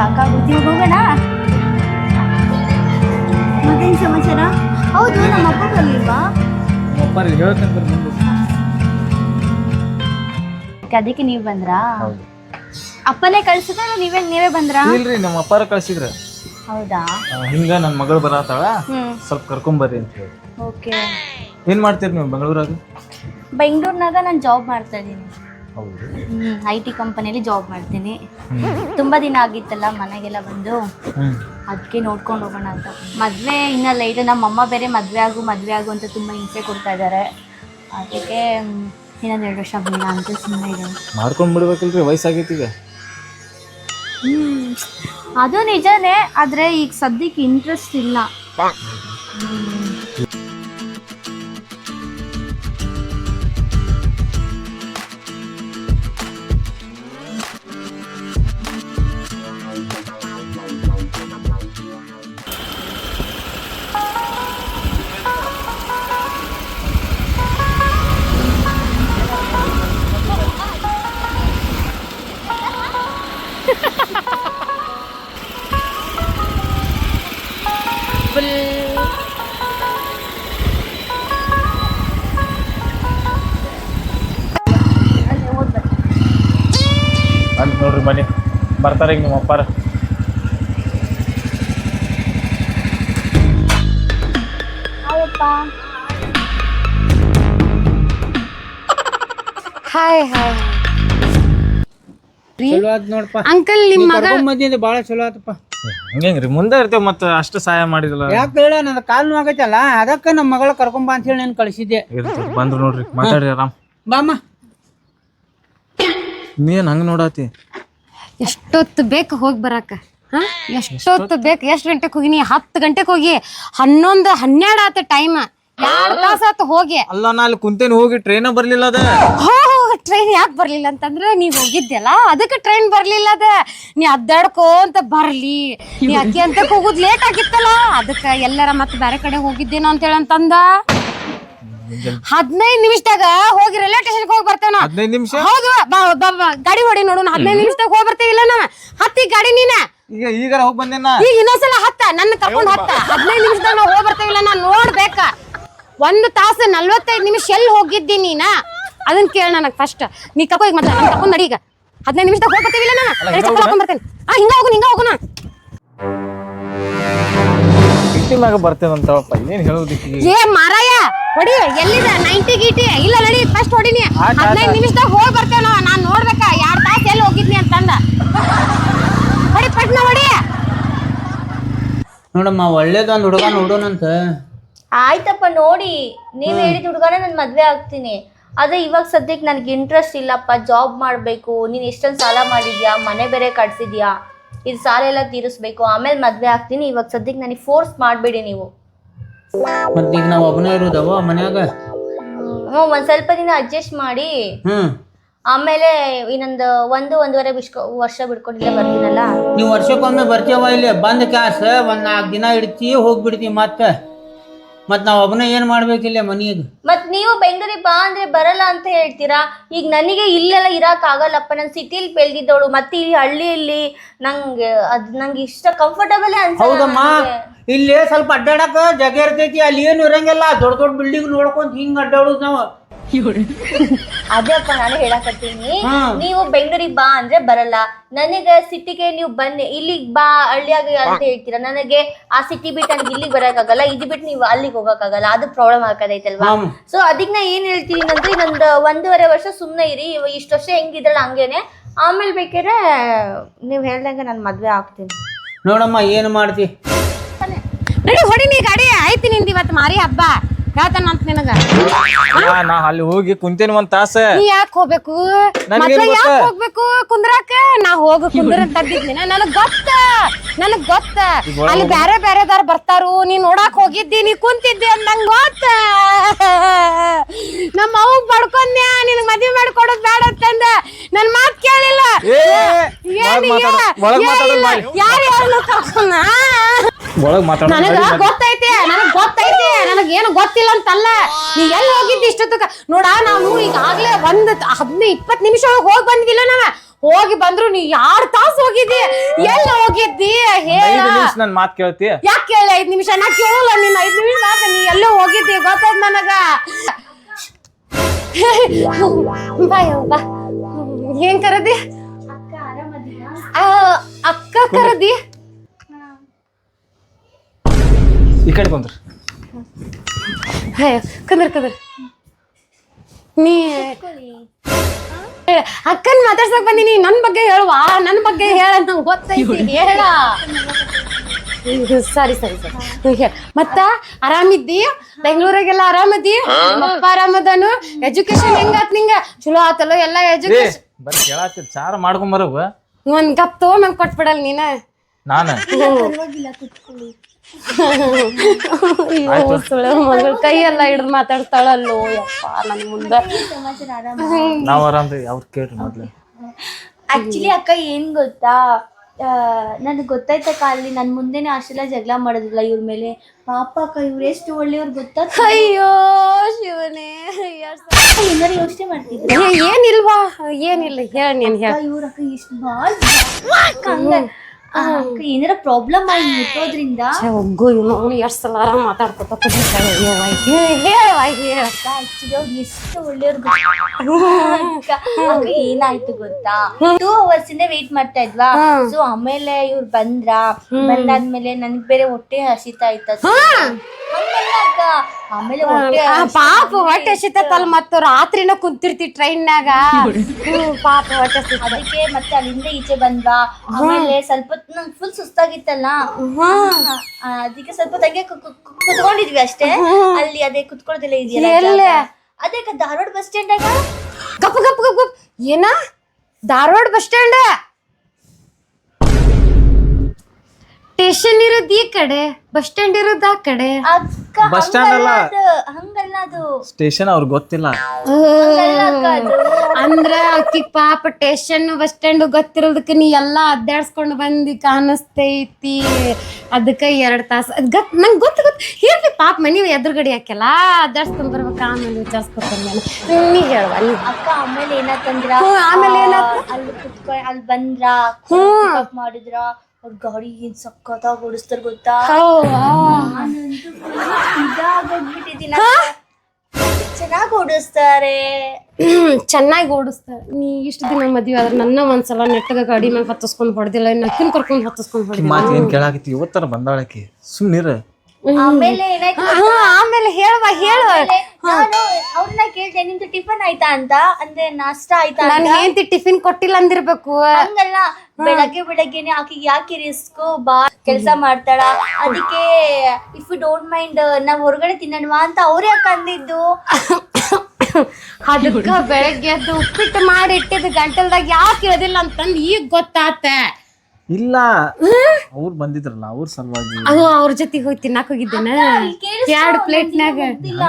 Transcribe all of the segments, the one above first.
ಸಾಕಾಗುತ್ತೆ ಇವಾಗ ಹೋಗೋಣ ಮತ್ತೇನು ಸಮಾಚಾರ? ಹೌದು ನಮ್ಮ ಅಪ್ಪ ಬರ್ಲಿಲ್ವಾ ಅದಕ್ಕೆ ನೀವು ಬಂದ್ರಾ? ಹೌದು. ಅಪ್ಪನೇ ಕಳ್ಸಿದ್ರ ನೀವೇ ನೀವೇ ಬಂದ್ರಾ? ಇಲ್ರಿ ನಮ್ಮ ಅಪ್ಪಾರ ಕಳ್ಸಿದ್ರ. ಹೌದಾ? ಹಿಂಗ ನನ್ನ ಮಗಳು ಬರತ್ತಾಳ ಸ್ವಲ್ಪ ಕರ್ಕೊಂಬರ್ರಿ ಅಂತ ಹೇಳಿ. ಓಕೆ. ಏನ್ ಮಾಡ್ತೀರಿ ನೀವು ಬೆಂಗಳೂರಾಗ? ಬೆಂಗಳೂರಿನಾಗ ನಾನು ಜಾಬ್ ಮಾಡ್ತಾ ಇದ್ದೀನಿ. ಐ ಟಿ ಕಂಪನಿಯಲ್ಲಿ ಜಾಬ್ ಮಾಡ್ತೀನಿ. ತುಂಬ ದಿನ ಆಗಿತ್ತಲ್ಲ ಮನೆಗೆಲ್ಲ ಬಂದು. ಅದಕ್ಕೆ ನೋಡ್ಕೊಂಡು ಹೋಗೋಣ ಅಂತ. ಮದುವೆ ಇನ್ನ ಲೈಟ್ ನಮ್ಮ ಅಮ್ಮ ಬೇರೆ ಮದುವೆ ಆಗು ಮದುವೆ ಆಗು ಅಂತ ತುಂಬ ಹಿಂಸೆ ಕೊಡ್ತಾ ಇದ್ದಾರೆ ಅದಕ್ಕೆ ಇನ್ನೊಂದು ಎರಡು ವರ್ಷ ಬೇಡ ಅಂತ ಸುಮ್ಮನೆ ಇದೆ ಮಾಡ್ಕೊಂಡ್ ಬಿಡ್ಬೇಕಲ್ರಿ ಅದು ನಿಜನೇ ಆದರೆ ಈಗ ಸದ್ಯಕ್ಕೆ ಇಂಟ್ರೆಸ್ಟ್ ಇಲ್ಲ. ಬರ್ತಾರ ಈಗ ನಿಮ್ಮ ಅಪ್ಪಾರ. ಹಾಯ್ ಹಾಯ್ ಚಲೋ ಆತ್ ನೋಡಪ್ಪ. ಅಂಕಲ್ ನಿಮ್ಮ ಮಗ ಮದ್ದಿಂದ ಬಾಳ ಚಲೋ ಆತಪ್ಪ. ಹಂಗೇನ್ರಿ ಮುಂದೆ ಇರ್ತೇವೆ ಮತ್ತೆ ಅಷ್ಟು ಸಹಾಯ ಮಾಡಿದಿಲ್ಲ ಯಾಕೆ ಹೇಳ ನನ್ನ ಕಾಲ್ ನೋವಾಗೈತಲ್ಲ ಅದಕ್ಕ ನಮ್ಮ ಮಗಳ ಕರ್ಕೊಂಬ ಅಂತ ಹೇಳಿ ನಾನು ಕಳಿಸಿದ್ದೆ. ಬಂದ್ರು ನೋಡ್ರಿ ಮಾತಾಡ್ರಿ ಆರಾಮ್. ಬಾಮ್ಮ. ನೀನ್ ಹಂಗ ನೋಡಾತಿ? ಎಷ್ಟೊತ್ತು ಬೇಕು ಹೋಗಿ ಬರಾಕ? ಹಾ? ಎಷ್ಟೊತ್ತು ಬೇಕು? ಎಷ್ಟು ಗಂಟೆಗೆ ಹೋಗಿನಿ ಹತ್ತು ಗಂಟೆಗೆ ಹೋಗಿ. ಹನ್ನೊಂದು ಹನ್ನೆರಡು ಆತ ಟೈಮ್ ಎರಡು ತಾಸ ಆತು ಹೋಗಿ. ಅಲ್ಲ ನಾ ಅಲ್ಲಿ ಕುಂತೇನೆ ಹೋಗಿ ಟ್ರೈನ ಬರ್ಲಿಲ್ಲ ಅದ. ಹೋ ಟ್ರೈನ್ ಯಾಕೆ ಬರ್ಲಿಲ್ಲ ಅಂತಂದ್ರೆ ನೀವ್ ಹೋಗಿದ್ಯಲ್ಲ? ಅದಕ್ಕೆ ಟ್ರೈನ್ ಬರ್ಲಿಲ್ಲ ಅದ. ನೀ ಅದ್ದಾಡ್ಕೋಂತ ಬರ್ಲಿ. ನೀ ಅಕ್ಕಿ ಅಂತ ಹೋಗುದ್ ಲೇಟ್ ಆಗಿತ್ತಲ್ಲ? ಅದಕ್ಕೆ ಎಲ್ಲರ ಮತ್ತೆ ಬೇರೆ ಕಡೆ ಹೋಗಿದ್ದೇನೋ ಅಂತ ಹೇಳಂತಂದ ಹದಿನೈದು ನಿಮಿಷದಾಗ ಹೋಗಿ ರೈಲ್ವೆ ಸ್ಟೇಷನ್ ಹೋಗಿ ಬರ್ತೇವೆ ನಾವು ಹದಿನೈದು ನಿಮಿಷ? ಹೌದು ಬಾ ಬಾ ಬಾ ಗಾಡಿ ಹೊಡಿ ನೋಡು ಹದಿನೈದು ನಿಮಿಷದಾಗ ಹೋಗಿ ಬರ್ತೀವಿ ಬರ್ತೀವಿಲ್ಲ ನಾನು ಹತ್ತಿ ಗಾಡಿ ನೀನ. ಈಗ ಈಗ ಹೋಗಿ ಬಂದೇನ ಈಗ ಇನ್ನೊಂದ್ಸಲ ಹತ್ತ ನನ್ನ ಕರ್ಕೊಂಡು ಹತ್ತ. ಹದಿನೈದು ನಿಮಿಷದಾಗ ನಾವು ಹೋಗಿ ಬರ್ತೀವಿಲ್ಲ ನಾನು ನೋಡ್ಬೇಕ. ಒಂದು ತಾಸು ನಲ್ವತ್ತೈದು ನಿಮಿಷ ಎಲ್ಲಿ ಹೋಗಿದ್ದಿ ನೀನ? ಅದನ್ನ ಕೇಳ ನನಗೆ ಫಸ್ಟ್ ನೀ ಕರ್ಕೊ ಈಗ ಮತ್ತೆ ನಾನು ಕರ್ಕೊಂಡು ನಡಿ ಈಗ. ಹದಿನೈದು ನಿಮಿಷದಾಗ ಹೋಗಿ ಬರ್ತೀವಿಲ್ಲ ನಾನು ಹಿಂಗ ಹೋಗುನ್ ಹಿಂಗ ಹೋಗುನ ಸಿಟಿ ಮ್ಯಾಗ ಬರ್ತೇನಂತವಪ್ಪ ಏನ್ ಹೇಳೋದಿಕ್ಕೆ ಏ ಮಾರಾಯ ಹೊಡಿ ಎಲ್ಲಿದೆ? ನೈಂಟಿ ಗೀಟಿ ಇಲ್ಲ ನಡಿ ಫಸ್ಟ್ ಹೊಡಿನಿ. ಹದಿನೈದು ನಿಮಿಷದಾಗ ಹೋಗಿ ಬರ್ತೇನೋ ನಾನ್ ನಾನು ನೋಡ್ಬೇಕ ಎರಡು ತಾಸು ಎಲ್ಲಿ ಹೋಗಿದ್ನಿ ಅಂತಂದ. ಹೊಡಿ ಪಟ್ನ ಹೊಡಿ. ನೋಡಮ್ಮ ಒಳ್ಳೇದೊಂದು ಹುಡುಗ ನೋಡೋಣಂತ ಆಯ್ತಪ್ಪ ನೋಡಿ. ನೀವ್ ಹೇಳಿದ ಹುಡುಗನ ನಾನು ಮದ್ವೆ ಆಗ್ತೀನಿ. ಅದೇ ಇವಾಗ ಸದ್ಯಕ್ಕೆ ನನಗೆ ಇಂಟ್ರೆಸ್ಟ್ ಇಲ್ಲಪ್ಪ ಜಾಬ್ ಮಾಡಬೇಕು. ನೀನು ಎಷ್ಟೊಂದು ಸಾಲ ಮಾಡಿದ್ಯಾ? ಮನೆ ಬೇರೆ ಕಟ್ಸಿದ್ಯಾ? ಇದು ಸಾಲ ಎಲ್ಲ ತೀರಿಸ್ಬೇಕು. ಆಮೇಲೆ ಮದ್ವೆ ಆಗ್ತೀನಿ. ಇವಾಗ ಸದ್ಯಕ್ಕೆ ನನಗೆ ಫೋರ್ಸ್ ಮಾಡಬೇಡಿ ನೀವು. ಮತ್ತೆ ಈಗ ನಾವು ಒಬ್ಬನೇ ಇರೋದವ ಮನ್ಯಾಗ? ಹ್ಞೂ ಒಂದು ಸ್ವಲ್ಪ ದಿನ ಅಡ್ಜಸ್ಟ್ ಮಾಡಿ. ಹ್ಮ್. ಆಮೇಲೆ ಇನ್ನೊಂದು ಒಂದು ಒಂದೂವರೆ ಬಿಸ್ಕೊ ವರ್ಷ ಬಿಡ್ಕೊಂಡಿಲ್ಲ ಬರ್ತೀನಲ್ಲ. ನೀವು ವರ್ಷಕ್ಕೊಮ್ಮೆ ಬರ್ತೀವ ಇಲ್ಲಿ? ಬಂದ ಕ್ಯಾಸ್ ಒಂದ್ ನಾಲ್ಕು ದಿನ ಇಡ್ತಿ ಹೋಗ್ಬಿಡ್ತಿ ಮತ್ತೆ. ಮತ್ ನಾವ್ ಒಬ್ಬನೇ ಏನ್ ಮಾಡ್ಬೇಕಿಲ್ಲ ಮನೆಯದು ಮತ್ ನೀವು ಬೆಂಗಳೂರಿಗೆ ಬಾ ಅಂದ್ರೆ ಬರಲ್ಲ ಅಂತ ಹೇಳ್ತೀರಾ? ಈಗ ನನಗೆ ಇಲ್ಲೆಲ್ಲ ಇರಕ್ ಆಗಲ್ಲಪ್ಪ ನಾನು ಸಿಟಿಲಿ ಬೆಳೆದಿದ್ದವಳು ಮತ್ತೆ ಈ ಹಳ್ಳಿಯಲ್ಲಿ ನಂಗೆ ಅದ್ ನಂಗೆ ಇಷ್ಟ ಕಂಫರ್ಟಬಲ್ ಹೌದಮ್ಮ. ಇಲ್ಲಿ ಸ್ವಲ್ಪ ಅಡ್ಡಾಡಕ ಜಗ ಇರ್ತೈತಿ ಅಲ್ಲಿ ಏನು ಇರಂಗಿಲ್ಲ. ದೊಡ್ಡ ದೊಡ್ಡ ಬಿಲ್ಡಿಂಗ್ ನೋಡ್ಕೊಂತ ಹಿಂಗ್ ಅಡ್ಡಾಡುದು ನಾವು. ಅದೇಪ್ಪ ನಾನು ಹೇಳಕತ್ತೀನಿ. ನೀವು ಬೆಂಗಳೂರಿಗೆ ಬಾ ಅಂದ್ರೆ ಬರಲ್ಲ. ನನಗೆ ಸಿಟಿಗೆ ನೀವು ಬನ್ನಿ. ಇಲ್ಲಿಗೆ ಬಾ ಹಳ್ಳಿಯಾಗ ಅಂತ ಹೇಳ್ತೀರಾ? ನನಗೆ ಆ ಸಿಟಿ ಬಿಟ್ಟು ನನಗೆ ಇಲ್ಲಿಗೆ ಬರೋಕ್ಕಾಗಲ್ಲ. ಇದು ಬಿಟ್ಟು ನೀವು ಅಲ್ಲಿಗೆ ಹೋಗೋಕ್ಕಾಗಲ್ಲ. ಅದು ಪ್ರಾಬ್ಲಮ್ ಆಗದೈತಲ್ವಾ ಹ್ಮ್. ಸೊ ಅದಕ್ಕೆ ನಾ ಏನ್ ಹೇಳ್ತೀನಿ ಅಂದ್ರೆ ಒಂದು ಒಂದೂವರೆ ವರ್ಷ ಸುಮ್ಮನೆ ಇರಿ. ಇಷ್ಟು ವರ್ಷ ಹೆಂಗಿದ್ರಲ್ಲ ಹಂಗೇನೆ. ಆಮೇಲೆ ಬೇಕಾದ್ರೆ ನೀವು ಹೇಳ್ದಂಗೆ ನಾನು ಮದ್ವೆ ಆಗ್ತೀನಿ. ನೋಡಮ್ಮ ಏನ್ ಮಾಡ್ತಿ? ನಡಿ ಹೊಡಿ ನೀ ಗಾಡಿ. ಆಯ್ತು ನಿಂದ ಇವತ್ತು ಮಾರಿ ಹಬ್ಬ. ನಿನಗ? ನಾ ಅಲ್ಲಿ ಹೋಗಿ ಕುಂತೇನಿ ಒಂದ್ ತಾಸ. ನೀ ಯಾಕೆ ಹೋಗ್ಬೇಕು? ನನ್ಗೇನ್ ಮತ್ತೆ ಗೊತ್ತ? ಯಾಕೆ ಹೋಗ್ಬೇಕು ಕುಂದ್ರಾಕ? ನಾ ಹೋಗು ಕುಂದ್ರ ಅಂತ ತಗ್ದಿದ್ನಿ ನನಗ್ ಗೊತ್ತ? ನನಗ್ ಗೊತ್ತ? ಅಲ್ಲಿ ಬ್ಯಾರೆ ಬ್ಯಾರೆದಾರ್ ಬರ್ತಾರು. ನೀ ನೋಡಾಕ್ ಹೋಗಿದ್ದಿ ನೀ ಕುಂತಿದ್ದಿ ಅಂದಂಗ ಗೊತ್ತ? ನಮ್ಮ ಅವ್ ಬಡ್ಕೊಂಡ್ಯ ನಿನಗ್ ಮದ್ವೆ ಮಾಡ್ಕೊಡೋದ್ ಬೇಡ ಅಂತಂದ. ನನ್ ಮಾತ್ ಕೇಳಿಲ್ಲ. ಏ, ಏನ್ ಒಳಗ್ ಮಾತಾಡು, ಒಳಗ್ ಮಾತಾಡು ಮಾಡಿ. ಯಾರು ಕರ್ಕೊಂಡ ಒಳಗ್ ಮಾತಾಡ ನನಗ ಗೊತ್ತೈತೆ ನನಗ್ ಗೊತ್ತೈತೆ ನನಗ್ ಏನು ಗೊತ್ತಿಲ್ಲ ಅಂತಲ್ಲ ನೀ ಎಲ್ಲಿ ಹೋಗಿದ್ದಿ ಇಷ್ಟೊತ್ತಕ? ನೋಡ ನಾವು ಈಗಾಗ್ಲೇ ಒಂದ್ ಹದಿನೈದು ಇಪ್ಪತ್ ನಿಮಿಷ ಒಳಗ್ ಹೋಗಿ ಬಂದ್ವಿಲ್ಲ ನಾವ. ಹೋಗಿ ಬಂದ್ರು ನೀ ಯಾರ್ ತಾಸ್ ಹೋಗಿದ್ದಿ? ಎಲ್ಲಿ ಹೋಗಿ ಹೋಗಿದ್ದಿ ಹೇಳ. ನನ್ ಮಾತ್ ಕೇಳ್ತಿ. ಯಾಕೆ ಕೇಳಿ ಐದ್ ನಿಮಿಷ? ನಾ ಕೇಳಲ್ಲ ನಿನ್ ಐದ್ ನಿಮಿಷ ನೀ ಎಲ್ಲೋ ಹೋಗಿದ್ದಿ ಗೊತ್ತಾಯ್ತ ನನಗ. ಬಾ ಯವ್ವ, ಬಾ. ಏನ್ ಕರದಿ? ಆ, ಅಕ್ಕ ಕರದಿ? ಈ ಕಡೆ ಬಂದ್ರಿ. ಹೇ ಕುಂದ್ರ ಕುಂದ್ರ. ನೀ ಅಕ್ಕನ್ ಮಾತಾಡ್ಸಕ್ ಬಂದಿನಿ ನನ್ ಬಗ್ಗೆ ಹೇಳುವ ನನ್ ಬಗ್ಗೆ ಹೇಳ ನಂಗೆ ಗೊತ್ತೈತಿ ಹೇಳ. ಸರಿ ಸರಿ ಸರಿ. ಮತ್ತ ಆರಾಮಿದ್ದಿ? ಬೆಂಗಳೂರಾಗೆಲ್ಲ ಆರಾಮದಿ ಅಪ್ಪ ಆರಾಮದನು? ಎಜುಕೇಶನ್ ಹೆಂಗಾತ್ ನಿಂಗ? ಚಲೋ ಆತಲ್ಲ ಎಲ್ಲ ಎಜುಕೇಶನ್ ಬರೀ ಕೇಳಾತಿ ಚಾರ ಮಾಡ್ಕೊಂಬರವ ಒಂದ್ ಗಪ್ ತಗೋ ನಂಗೆ ಕೊಟ್ಬಿಡಲ್ ನೀನ. ನಾನ? ಮಗಳ ಕೈ ಎಲ್ಲ ಹಿಡಿದು ಮಾತಾಡ್ತಾಳಲ್ಲೋ ಯಪ್ಪ ನನ್ ಮುಂದೆ. ಆರಾಮ ನಾವ್ ಆರಾಮ್ರಿ ಅವ್ರು ಕೇಳ್ರಿ ಮೊದ್ಲು. ಆಕ್ಚುಲಿ ಅಕ್ಕ ಏನ್ ಗೊತ್ತಾ? ನನಗೆ ಗೊತ್ತಾಯ್ತಕ್ಕ ಅಲ್ಲಿ ನನ್ನ ಮುಂದೆನೆ ಅಷ್ಟೆಲ್ಲ ಜಗಳ ಮಾಡೋದಿಲ್ಲ ಇವ್ರ ಮೇಲೆ. ಪಾಪ ಅಕ್ಕ ಇವ್ರು ಎಷ್ಟು ಒಳ್ಳೆಯವ್ರು ಗೊತ್ತಾ? ಅಯ್ಯೋ ಶಿವನೇ ಏನಾರು ಯೋಚನೆ ಮಾಡ್ತಿದ್ರು ಏನಿಲ್ವಾ? ಏನಿಲ್ಲ ಹೇಳ ನೀನ್ ಹೇಳ. ಇವ್ರ ಅಕ್ಕ ಇಷ್ಟು ಭಾಳ ಏನಾರ ಪ್ರಾಬ್ಲಮ್ ಆಗಿ ಮುಟ್ಟೋದ್ರಿಂದ? ಒಗ್ಗು ಇವನು ಎಷ್ಟು ಸಲ ಆರಾಮ್ ಮಾತಾಡ್ಕೊತ ಎಷ್ಟು ಒಳ್ಳೆಯವ್ರು ಏನಾಯ್ತು ಗೊತ್ತಾ? ಟೂ ಅವರ್ಸ್ ಇಂದ ವೇಟ್ ಮಾಡ್ತಾ ಇದ್ವಾ? ಸೊ ಆಮೇಲೆ ಇವ್ರು ಬಂದ್ರ? ಬಂದಾದ್ಮೇಲೆ ನನ್ಗೆ ಬೇರೆ ಹೊಟ್ಟೆ ಹಸಿತಾ ಇತ್ತ. ಪಾಪ ಹೊಟ್ಟೆ ಹಸಿತೈತಲ್ಲ ಮತ್ತು ರಾತ್ರಿನ ಕುಂತಿರ್ತಿ ಟ್ರೈನ್ನಾಗ ಪಾಪ ಹೊಟ್ಟೆ. ಅದಕ್ಕೆ ಮತ್ತೆ ಅಲ್ಲಿಂದ ಈಚೆ ಬಂದ್ವಾ. ಆಮೇಲೆ ಸ್ವಲ್ಪ ನಂಗೆ ಫುಲ್ ಸುಸ್ತಾಗಿತ್ತಲ್ಲ? ಅದಕ್ಕೆ ಸ್ವಲ್ಪ ತಂಗೆ ಕುತ್ಕೊಂಡಿದ್ವಿ ಅಷ್ಟೇ. ಅಲ್ಲಿ ಅದೇ ಕುತ್ಕೊಳ್ಳೋದಿಲ್ಲ ಇದೆಯಲ್ಲ. ಅದೇ ಧಾರವಾಡ ಬಸ್ ಸ್ಟ್ಯಾಂಡ್ ಆಗ? ಗಪ್ ಗಪ್ ಗಪ್ ಗಪ್. ಏನ? ಧಾರವಾಡ ಬಸ್ ಸ್ಟ್ಯಾಂಡ್ ಸ್ಟೇಷನ್ ಇರೋದ್ ಈ ಕಡೆ ಬಸ್ ಸ್ಟ್ಯಾಂಡ್ ಇರೋದ್ ಆ ಕಡೆ. ಅಕ್ಕ ಸ್ಟ್ಯಾಂಡ್ ಅಲ್ಲ. ಅದು ಹಂಗಲ್ಲ ಅದು ಸ್ಟೇಷನ್ ಅವ್ರಿಗೆ ಗೊತ್ತಿಲ್ಲ. ಅಂದ್ರ ಅಕ್ಕಿ ಪಾಪ ಸ್ಟೇಷನ್ ಬಸ್ ಸ್ಟ್ಯಾಂಡ್ ಗೊತ್ತಿರೋದಕ್ಕ ನೀ ಎಲ್ಲಾ ಅಡ್ಡಾಡ್ಸ್ಕೊಂಡ್ ಬಂದಿ ಕಾಣಿಸ್ತೈತಿ. ಅದಕ್ಕ ಎರಡ್ ತಾಸ ಅದ್ ಗತ್ ನಂಗ್ ಗೊತ್ತ ಗೊತ್ತ. ಹೇಳ್ತಿ ಪಾಪ ಮನಿ ಎದುರುಗಡೆ ಹಾಕಲ್ಲ ಅಡ್ಡಾಡ್ಸ್ಕೊಂಡ್ ಬರ್ಬೇಕ ಆಮೇಲೆ ವಿಚಾರಿಸ್ಕೊತಾನೆ ನೀ ಹೇಳುವ ನೀ ಅಕ್ಕ ಆಮೇಲೆ ಏನಾತಂದ್ರ ಆಮೇಲೆ ಏನಾತ? ಅಲ್ಲಿ ಕುತ್ಕೊಂಡ್ ಅಲ್ಲಿ ಬಂದ್ರ ಪಿಕಪ್ ಮಾಡಿದ್ರ ಅವ್ರ ಗಾಡಿ ಏನ್ ಸಕ್ಕತ್ತಾಗಿ ಓಡಿಸ್ತಾರ ಗೊತ್ತಾ? ನಾನಂತೂ ಇದಾಗೋಗ್ಬಿಟ್ಟಿದ್ದೀನಿ ಚೆನ್ನಾಗಿ ಓಡಿಸ್ತಾರೆ. ಚೆನ್ನಾಗಿ ಓಡಿಸ್ತಾರೆ. ನೀ ಇಷ್ಟು ದಿನ ಮದ್ವೆ ಆದ್ರೆ ನನ್ನ ಒಂದ್ಸಲ ನೆಟ್ಟಗ ಗಾಡಿ ಮೇಲೆ ಹತ್ತಿಸ್ಕೊಂಡ್ ಹೊಡೆದಿಲ್ಲ ಇನ್ನು ಅಕ್ಕಿನ ಕರ್ಕೊಂಡ್ ಹತ್ತಿಸ್ಕೊಂಡ್ ಹೊಡೆದಿಲ್ಲ. ಮಾತು ಏನು ಕೇಳಾಕತಿ ಇವತ್ತರ ಬಂದಾಳಕ್ಕೆ ಸುಮ್ನಿರ. ಆಮೇಲೆ ಏನಾಯ್ತು ಆಮೇಲೆ ಹೇಳುವ ಹೇಳುವ. ನಾನು ಅವ್ರನ್ನ ಕೇಳ್ದೆ ನಿಮ್ದು ಟಿಫಿನ್ ಆಯ್ತಾ ಅಂತ? ಅಂದ್ರೆ ನಾಷ್ಟ ಆಯ್ತಾ ನಾನು ಅಂತ? ಹೆಂಡತಿ ಟಿಫಿನ್ ಕೊಟ್ಟಿಲ್ಲ ಅಂದಿರ್ಬೇಕು. ಹಂಗಲ್ಲ ಬೆಳಗ್ಗೆ ಬೆಳಗ್ಗೆನೆ ಆಕಿಗೆ ಯಾಕೆ ರಿಸ್ಕ್? ಬಾ ಕೆಲಸ ಮಾಡ್ತಾಳ. ಅದಕ್ಕೆ ಇಫ್ ಯು ಡೋಂಟ್ ಮೈಂಡ್ ನಾವ್ ಹೊರಗಡೆ ತಿನ್ನಣವಾ? ಅಂತ ಅವ್ರೇ ಯಾಕೆ ಅಂದಿದ್ದು ಅದಕ್ಕ ಬೆಳಗ್ಗೆ ಎದ್ದು ಉಪ್ಪಿಟ್ಟು ಮಾಡಿ ಇಟ್ಟಿದ್ದು ಗಂಟಲ್ದಾಗ ಯಾಕೆ ಇರೋದಿಲ್ಲ ಅಂತಂದ್ ಈಗ ಗೊತ್ತಾತ. ಇಲ್ಲ. ಅವ್ರು ಬಂದಿದ್ರಲ್ಲ ಅವ್ರ ಸಲುವಾಗಿ. ಅದು ಅವ್ರ ಜೊತೆಗೆ ಹೋಗಿ ತಿನ್ನಕ್ ಹೋಗಿದ್ದೇನ. ಎರಡ್ ಪ್ಲೇಟ್ನಾಗ ಇಲ್ಲ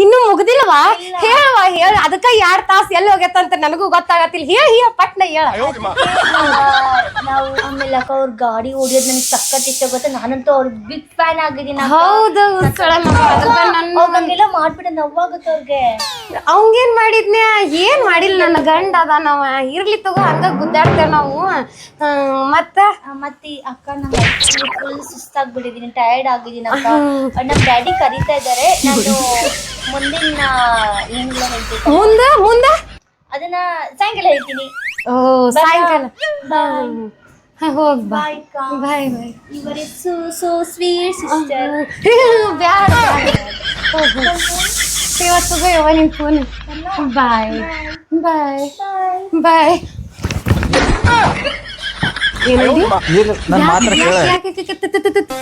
ಇನ್ನು ಮುಗ್ದಿಲ್ವಾ ಹೇಳವಾ ಹೇಳ. ಅದಕ್ಕ ಎರಡ್ ತಾಸ್ ಎಲ್ಲಿ ಅಂತ ನನಗೂ ಗೊತ್ತಾಗತ್ತಿಲ್ಲ. ಹೇಳ ಹೇಳ ಪಟ್ನ ಹೇಳ. ನಾವು ಆಮೇಲೆ ಅಕ್ಕ ಅವ್ರ ಗಾಡಿ ಓಡಿಯೋದ್ ನನಗೆ ಸಖತ್ ಇಷ್ಟ ಗೊತ್ತ? ನಾನಂತೂ ಅವ್ರ ಬಿಗ್ ಫ್ಯಾನ್ ಆಗಿದ್ದೀನಿ. ಹೌದು ಹಂಗೆಲ್ಲ ಮಾಡ್ಬಿಟ್ರೆ ನೋವಾಗುತ್ತೆ ಅವ್ರಿಗೆ? ಅವಂಗೇನ್ ಮಾಡಿದ್ನೇ? ಏನ್ ಮಾಡಿಲ್ಲ ನನ್ನ ಗಂಡ ಅದ ನಾವ ಇರ್ಲಿ ತಗೋ ಹಂಗ ಗುದ್ದಾಡ್ತೇವ ನಾವು. ಮತ್ತೆ ಮತ್ತೆ ಅಕ್ಕ ನಂಗೆ ಫುಲ್ ಸುಸ್ತಾಗ್ಬಿಟ್ಟಿದ್ದೀನಿ ಟಯರ್ಡ್ ಆಗಿದ್ದೀನಿ ಅಕ್ಕ. ನಮ್ ಡ್ಯಾಡಿ ಕರಿತಾ ಇದ್ದಾರೆ ನಾನು ಮುಂದಿನ ಏನಿಲ್ಲ ಹೇಳ್ತೀನಿ ಮುಂದ ಮುಂದ? ಅದನ್ನ ಸಾಯಂಕಾಲ ಹೇಳ್ತೀನಿ. ಓ ಸಾಯಂಕಾಲ. ಹೋಗ್ ಬಾಯ್ ಬಾಯ್ ಬಾಯ್. ಇವರೇ ಸೋ ಸೋ ಸ್ವೀಟ್ ಸಿಸ್ಟರ್ ಬ್ಯಾಡ. ಇವತ್ತು ಯವ್ವ ನಿನ್ ಫೋನ್ ಬಾಯ್. ಬಾಯ್. ಬಾಯ್.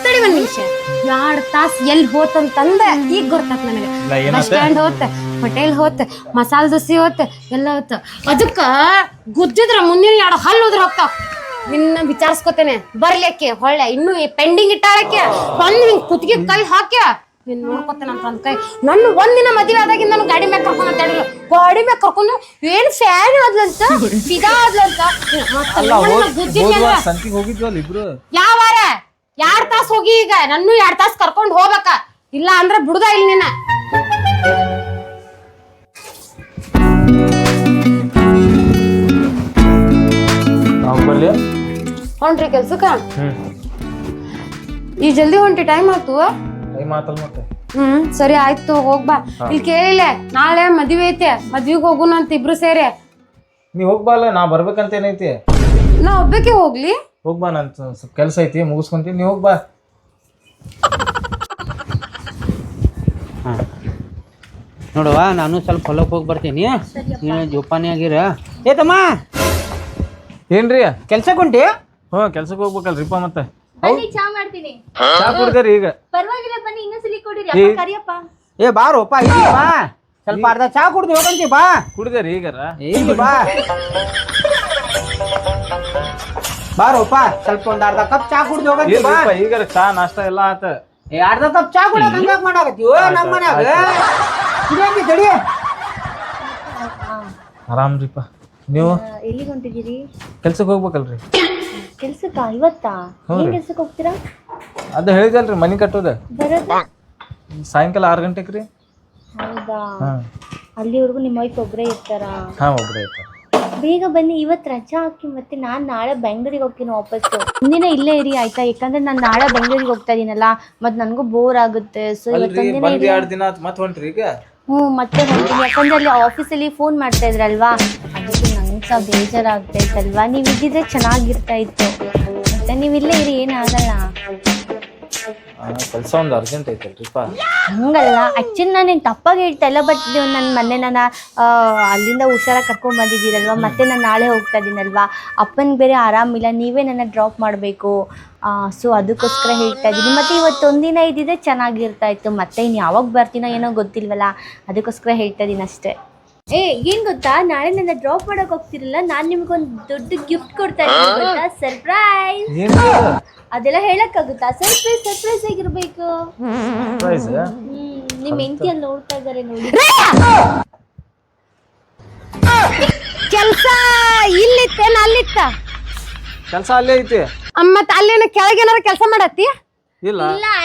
ತಡಿ ಒಂದ್ ನಿಮಿಷ. ಎರಡ್ ತಾಸ್ ಎಲ್ಲಿ ಹೋತಂತಂದ ಈಗ ಗೊತ್ತಾತ್ ನನಗೆ? ಬಸ್ ಸ್ಟ್ಯಾಂಡ್ ಹೋತ ಹೋಟೆಲ್ ಹೋತ ಮಸಾಲ ದೋಸೆ ಹೋತ ಎಲ್ಲ ಹೋತ. ಅದಕ್ಕ ಗುದ್ದಿದ್ರ ಮುಂದಿನ ಎರಡು ಹಲ್ಲು ಹೋದ್ರ ಹೋಗ್ತಾವ. ನಿನ್ನ ವಿಚಾರಿಸ್ಕೊತೇನೆ. ಬರ್ಲಿಕ್ಕೆ ಹೊಳ್ಳೆ ಇನ್ನು ಪೆಂಡಿಂಗ್ ಇಟ್ಟಾಳಕ್ಕೆ ಬಂದ್ ಹಿಂಗ್ ಕುತ್ತಿಗೆ ಕೈ ಹಾಕ್ಯ. ನೀನ್ ನೋಡ್ಕೊತೇನೆ ಅಂತ ಅಂದ್ ಕೈ ನನ್ನ ಒಂದಿನ ಮದುವೆ ಆದಾಗಿಂದ ನಾನು ಗಾಡಿ ಮ್ಯಾಗ ಕರ್ಕೊಂಡ್ ಅಂತ ಹೇಳಿಲ್ಲ ಗಾಡಿ ಮ್ಯಾಗ ಕರ್ಕೊಂಡು ಏನ್ ಫ್ಯಾನ್ ಆದ್ಲಂತ ಫಿದಾ ಆದ್ಲಂತ. ಮ್ಯಾಗ- ಸಂತಿಗೆ ಹೋಗಿದ್ವಲ್ಲ ಇಬ್ರು? ಯಾವಾರ? ಎರಡ್ ತಾಸ್ ಹೋಗಿ ಈಗ? ನನ್ನೂ ಎರಡ್ ತಾಸ್ ಕರ್ಕೊಂಡು ಹೋಗ್ಬೇಕ? ಇಲ್ಲ ಅಂದ್ರೆ ಬಿಡುದ ಇಲ್ಲ ಬರ್ಲಿ? ಹೊಂಟ್ರಿ ಕೆಲ್ಸಕ್ಕ? ಈ ಜಲ್ದಿ ಹೊಂಟಿ ಟೈಮ್ ಆಯ್ತು ಮತ್ತೆ? ಹ್ಮ್ ಸರಿ ಆಯ್ತು ಹೋಗ್ಬಾ ಇಲ್ಲಿ ಕೇಳಿಲ್ಲ ನಾಳೆ ಮದ್ವೆ ಐತೆ ಮದ್ವಿಗ್ ಹೋಗುಣ ಅಂತ ಇಬ್ರು ಸೇರಿ. ನೀ ಹೋಗ್ಬಾಲ ನಾ ಬರ್ಬೇಕಂತ ಏನೈತಿ? ನಾ ಒಬ್ಬಕ್ಕೆ ಹೋಗ್ಲಿ. ಹೋಗ್ಬಾ ನನ್ ಸ್ವಲ್ಪ ಕೆಲಸ ಐತಿ ಮುಗಿಸ್ಕೊಂತೀನಿ. ನೀ ಹೋಗ್ಬಾ ನೋಡುವ ನಾನು ಸ್ವಲ್ಪ ಹೊಲಕ್ಕೆ ಹೋಗಿ ಬರ್ತೀನಿ. ನೀನು ಜೋಪಾನಿ ಆಗಿರ. ಏತಮ್ಮ ತಮ್ಮ! ಏನ್ರಿ? ಕೆಲ್ಸಕ್ಕೆ ಹೊಂಟಿ? ಹ್ಞೂ ಕೆಲ್ಸಕ್ಕೆ ಹೋಗ್ಬೇಕಲ್ರಿಪ್ಪ ಮತ್ತೆ. ಬನ್ನಿ ಚಾ ಮಾಡ್ತೀನಿ. ಚಾ ಕುಡ್ದೇರಿ ಈಗ. ಪರವಾಗಿಲ್ಲ ಬನ್ನಿ ಇನ್ನೊಂದ್ಸಲಿ ಕೊಡಿರಿ. ಅಪ್ಪ ಕರಿಯಪ್ಪ. ಏ ಬಾರೋಪ್ಪ ಇಲ್ಲಿ ಬಾ. ಸ್ವಲ್ಪ ಅರ್ಧ ಚಾ ಕುಡ್ದು ಹೋಗಂತಿ ಬಾ. ಕುಡ್ದೇರಿ ಈಗಾರ. ಇಲ್ಲಿ ಬಾ. ಬಾರೋಪ್ಪ ಸ್ವಲ್ಪ ಒಂದ್ ಅರ್ಧ ಕಪ್ ಚಾ ಕುಡ್ದು ಹೋಗಂತಿ ಬಾ. ಇಲ್ರಿಪ್ಪ ಈಗಾರ ಚಾ ನಾಷ್ಟ ಎಲ್ಲ ಆತ. ಏ ಅರ್ಧ ಕಪ್ ಚಾ ಕುಡಿಯೋಕೆ ಹಂಗ್ಯಾಕ್ ಮಾಡಾಕತ್ತೀವೋ ನಮ್ಮ ಮನ್ಯಾಗ. ಇದೇಂತಿ ತಡಿ? ಆರಾಮ್ರಿಪ್ಪ ನೀವು? ಎಲ್ಲಿಗೆ ಹೊಂಟಿದ್ದೀರಿ? ಕೆಲ್ಸಕ್ಕೆ ಹೋಗ್ಬೇಕಲ್ರಿ. ಕೆಲ್ಸಕ್ಕ ಇವತ್ತಾ? ಏನ್ ಕೆಲ್ಸಕ್ಕೆ ಹೋಗ್ತೀರಾ? ಅದು ಹೇಳಿದಲ್ರಿ ಮನಿ ಕಟ್ಟೋದ. ಬರೋದು? ಸಾಯಂಕಾಲ ಆರು ಗಂಟೆಗೆ ರೀ ಹೌದಾ? ಹಾಂ. ಅಲ್ಲಿವರೆಗೂ ನಿಮ್ಮ ವೈಫ್ ಒಬ್ಬರೇ ಇರ್ತಾರಾ? ಹಾಂ ಒಬ್ರು ಇರ್ತಾರ. ಬೇಗ ಬನ್ನಿ ಇವತ್ತು ರಜಾ ಹಾಕಿ ಮತ್ತೆ ನಾನು ನಾಳೆ ಬೆಂಗಳೂರಿಗೆ ಹೋಗ್ತೀನಿ ವಾಪಸ್ಸು. ಒಂದಿನ ಇಲ್ಲೇ ಇರಿ ಆಯ್ತಾ? ಯಾಕಂದ್ರೆ ನಾನು ನಾಳೆ ಬೆಂಗಳೂರಿಗೆ ಹೋಗ್ತಾ ಇದ್ದೀನಲ್ಲ ಮತ್ತೆ ನನಗೂ ಬೋರ್ ಆಗುತ್ತೆ. ಸೊ ಇವತ್ತೊಂದಿನ ಬಂದ್ ಎರಡು ದಿನ ಆತ್ ಮತ್ತೆ ಹೊಂಟ್ರಿ ಈಗ? ಹ್ಞೂ ಮತ್ತೆ ಹೊಂಟೀನಿ. ಯಾಕಂದ್ರೆ ಅಲ್ಲಿ ಆಫೀಸಲ್ಲಿ ಫೋನ್ ಮಾಡ್ತಾ ಇದ್ರಲ್ವಾ? ಅದಕ್ಕೆ ಸಹ ಬೇಜಾರಾಗ್ತಾ ಇತ್ತಲ್ವಾ ನೀವು ಇದ್ದಿದ್ರೆ ಚೆನ್ನಾಗಿರ್ತಾ ಇತ್ತು ಮತ್ತೆ ನೀವು ಇಲ್ಲೇ ಇರಿ ಏನಾಗಲ್ಲ ಕೆಲಸ ಒಂದು ಅರ್ಜೆಂಟ್ ಐತಲ್ರಿಪ್ಪ ಹಂಗಲ್ಲ ಆ್ಯಕ್ಚುಲಿ ಏನು ತಪ್ಪಾಗಿ ಹೇಳ್ತಾ ಇಲ್ಲ ಬಟ್ ನನ್ನ ಮೊನ್ನೆ ನನ್ನ ಆ, ಅಲ್ಲಿಂದ ಹುಷಾರ ಕರ್ಕೊಂಡ್ ಬಂದಿದ್ದೀರಲ್ವ? ಮತ್ತೆ ನಾನು ನಾಳೆ ಹೋಗ್ತಾ ಇದ್ದೀನಲ್ವಾ ಅಪ್ಪನಿಗೆ ಬೇರೆ ಆರಾಮಿಲ್ಲ ನೀವೇ ನನ್ನ ಡ್ರಾಪ್ ಮಾಡಬೇಕು. ಸೊ ಅದಕ್ಕೋಸ್ಕರ ಹೇಳ್ತಾ ಇದ್ದೀನಿ ಇವತ್ತು ಒಂದಿನ ಇದ್ದಿದ್ರೆ ಚೆನ್ನಾಗಿರ್ತಾ ಇತ್ತು ಮತ್ತೆ ಇನ್ನು ಯಾವಾಗ ಬರ್ತೀನೋ ಏನೋ ಗೊತ್ತಿಲ್ವಲ್ಲ ಅದಕ್ಕೋಸ್ಕರ ಹೇಳ್ತಾ ಇದ್ದೀನಿ ಅಷ್ಟೇ. ಏ ಏನು ಗೊತ್ತಾ? ನಾಳೆ ನನ್ನ ಡ್ರಾಪ್ ಮಾಡಕ್ ಹೋಗ್ತಿರಲ್ಲ ನಾನು ನಿಮ್ಗೊಂದ್ ದೊಡ್ಡ ಗಿಫ್ಟ್ ಕೊಡ್ತಾ ಇದ್ದೀನಿ ಗೊತ್ತಾ? ಸರ್ಪ್ರೈಸ್ ಏನು ಅದೆಲ್ಲ ಹೇಳಕ್ಕಾಗುತ್ತಾ? ಸರ್ಪ್ರೈಸ್ ಸರ್ಪ್ರೈಸ್ ಆಗಿರ್ಬೇಕು. ಪ್ರೈಸ್ ಹ್ಮ್ ನಿಮ್ ಹೆಂಡತಿ ಅಲ್ಲಿ ನೋಡ್ತಾ ಇದಾರೆ ನೋಡಿ. ಕೆಲ್ಸ ಇಲ್ಲಿತ್ತೇನ ಅಲ್ಲಿತ್ತ. ಕೆಲಸ ಅಲ್ಲೇ ಐತಿ. ಅಮ್ಮ ಅಲ್ಲೇನ ಕೆಳಗೇನಾರ ಕೆಲಸ ಮಾಡತ್ತಿ? ಇಲ್ಲ.